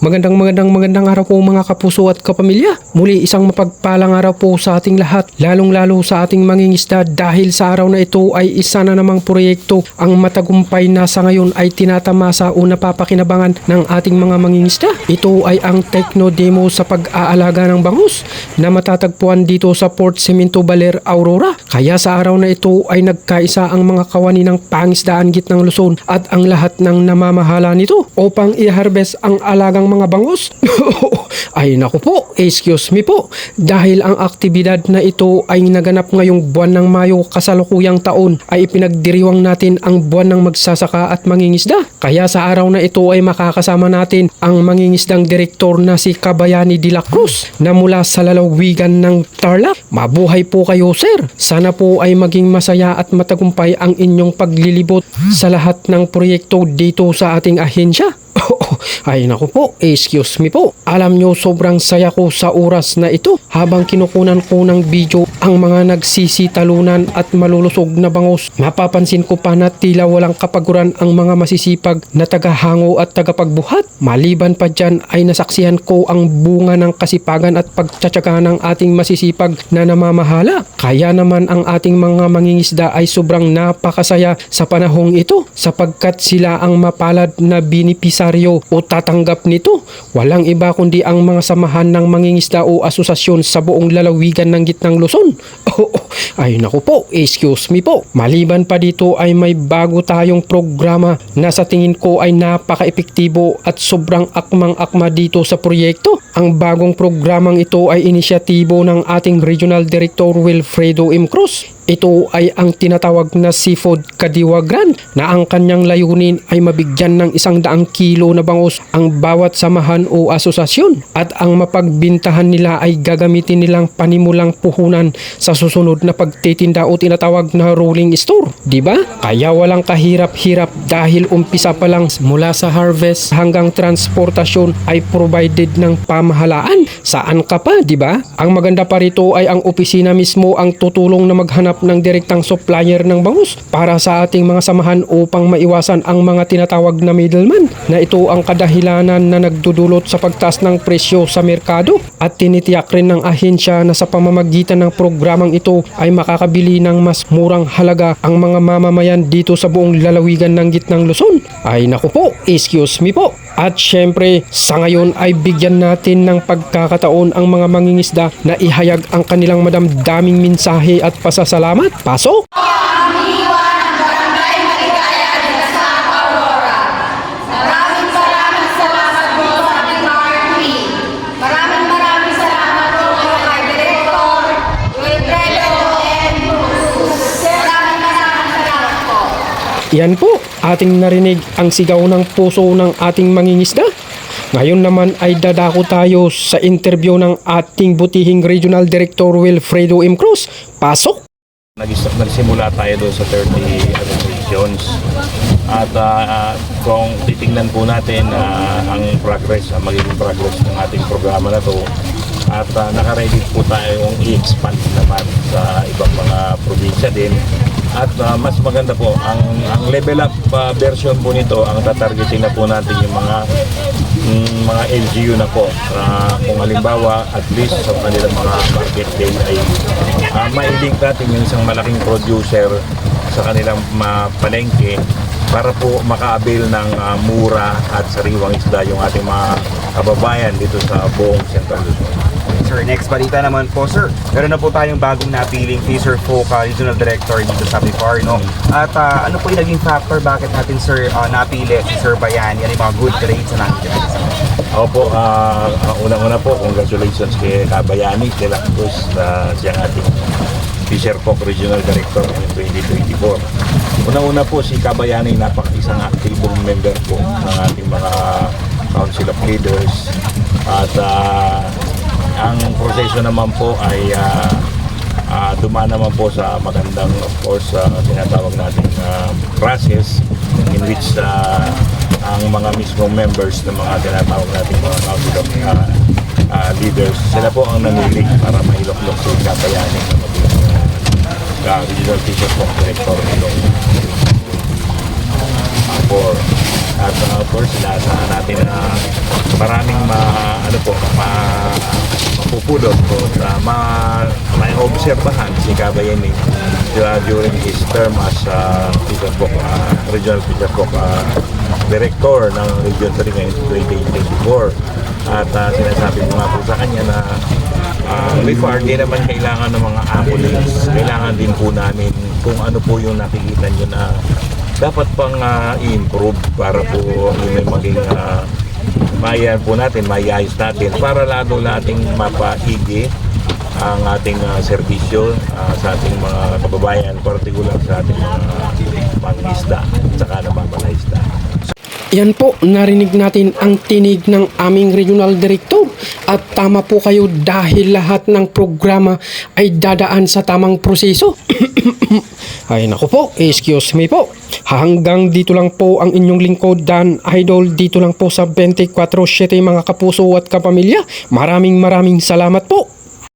Magandang magandang magandang araw po mga kapuso at kapamilya. Muli isang mapagpalang araw po sa ating lahat, lalong lalo sa ating mangingisda dahil sa araw na ito ay isa na namang proyekto ang matagumpay na sa ngayon ay tinatamasa o napapakinabangan ng ating mga mangingisda. Ito ay ang Techno Demo sa pag-aalaga ng bangus na matatagpuan dito sa Port Cemento Baler, Aurora. Kaya sa araw na ito ay nagkaisa ang mga kawani ng pangisdaan gitnang Luzon at ang lahat ng namamahala nito upang i-harvest ang alagang mga bangus. ay naku po, excuse me po. Dahil ang aktibidad na ito ay naganap ngayong buwan ng Mayo kasalukuyang taon ay ipinagdiriwang natin ang buwan ng magsasaka at mangingisda. Kaya sa araw na ito ay makakasama natin ang mangingisdang direktor na si Kabayani de la Cruz na mula sa lalawigan ng Tarlac. Mabuhay po kayo sir. Sana po ay maging masaya at matagumpay ang inyong paglilibot sa lahat ng proyekto dito sa ating ahensya. Ay naku po, excuse me po. Alam nyo sobrang saya ko sa oras na ito habang kinukunan ko ng video ang mga nagsisitalunan at malulusog na bangus. Mapapansin ko pa na tila walang kapaguran ang mga masisipag na tagahango at tagapagbuhat. Maliban pa dyan ay nasaksihan ko ang bunga ng kasipagan at pagtsatsaga ng ating masisipag na namamahala. Kaya naman ang ating mga mangingisda ay sobrang napakasaya sa panahong ito sapagkat sila ang mapalad na binipisaryo o tatanggap nito. Walang iba kundi ang mga samahan ng mangingisda o asosasyon sa buong lalawigan ng gitnang Luzon. ay naku po, excuse me po. Maliban pa dito ay may bago tayong programa na sa tingin ko ay napaka-epektibo at sobrang akmang-akma dito sa proyekto. Ang bagong programang ito ay inisyatibo ng ating Regional Director Wilfredo M. Cruz. Ito ay ang tinatawag na Seafood Kadiwa Grant na ang kanyang layunin ay mabigyan ng isang daang kilo na bangus ang bawat samahan o asosasyon at ang mapagbintahan nila ay gagamitin nilang panimulang puhunan sa susunod na pagtitinda o tinatawag na rolling store. Ba? Kaya walang kahirap-hirap dahil umpisa pa lang mula sa harvest hanggang transportasyon ay provided ng pamahalaan. Saan ka pa, ba? Ang maganda pa rito ay ang opisina mismo ang tutulong na maghanap ng direktang supplier ng bangus para sa ating mga samahan upang maiwasan ang mga tinatawag na middleman na ito ang kadahilanan na nagdudulot sa pagtaas ng presyo sa merkado at tinitiyak rin ng ahensya na sa pamamagitan ng programang ito ay makakabili ng mas murang halaga ang mga mamamayan dito sa buong lalawigan ng gitnang Luzon. Ay naku po, excuse me po. At syempre, sa ngayon ay bigyan natin ng pagkakataon ang mga mangingisda na ihayag ang kanilang madamdaming mensahe at pasasalamat. Pasok! Yan po, ating narinig ang sigaw ng puso ng ating mangingisda. Ngayon naman ay dadako tayo sa interview ng ating butihing Regional Director Wilfredo M. Cruz. Pasok! Nag- nagsimula tayo doon sa 30 ano, regions. At ah, kung titingnan po natin ah, ang progress, ang magiging progress ng ating programa na to, at uh, nakaready po tayong i-expand naman sa ibang mga probinsya din. At ah, mas maganda po, ang, ang level up ah, version po nito, ang tatargeting na po natin yung mga mm, mga LGU na po. Ah, kung halimbawa, at least sa kanilang mga market day ay uh, mailink natin yung isang malaking producer sa kanilang palengke para po maka-avail ng ah, mura at sariwang isda yung ating mga kababayan dito sa buong Central Luzon. Sir, next balita naman po, sir. Meron na po tayong bagong napiling Fisher Foca Regional Director dito sa Bipar, no? At ah, ano po yung naging factor bakit natin, sir, ah, napili si Sir Bayani? Ano yung mga good traits na nakikita natin sa kanya? Ako po, ah, unang-una po, congratulations kay Kabayani de la Cruz na siyang ating Fisher Folk Regional Director ng 2024. Unang-una po, si Kabayani napak isang aktibong member po ng ating mga Council of Leaders. At ah, ang proseso naman po ay ah, ah, dumaan naman po sa magandang, of course, uh, tinatawag natin ah, process in which ah, ang mga mismong members ng mga tinatawag natin mga council of ah, ah, leaders, sila po ang nanili para mailoklok si Kabayani na maging uh, regional teacher po director uh, for At uh, of course, inaasahan natin na maraming ma, ano po, ma, mapupulot o uh, ma, maobserbahan si Kabayani uh, during his term as uh, Book, uh, Regional Book uh, Director ng Region 3 ngayon 2024. At uh, sinasabi ko nga po sa kanya na uh, before, di naman kailangan ng mga ambulance. Kailangan din po namin kung ano po yung nakikita nyo na dapat pang uh, i-improve para po yun ay maging uh, mayan po natin, maiayos natin para lalo nating mapaigi ang ating uh, serbisyo uh, sa ating mga kababayan, partikular sa ating mga mangisda at saka namamalayisda. Yan po, narinig natin ang tinig ng aming regional director. At tama po kayo dahil lahat ng programa ay dadaan sa tamang proseso. ay naku po, excuse me po. Hanggang dito lang po ang inyong lingkod Dan Idol dito lang po sa 24-7 mga kapuso at kapamilya. Maraming maraming salamat po.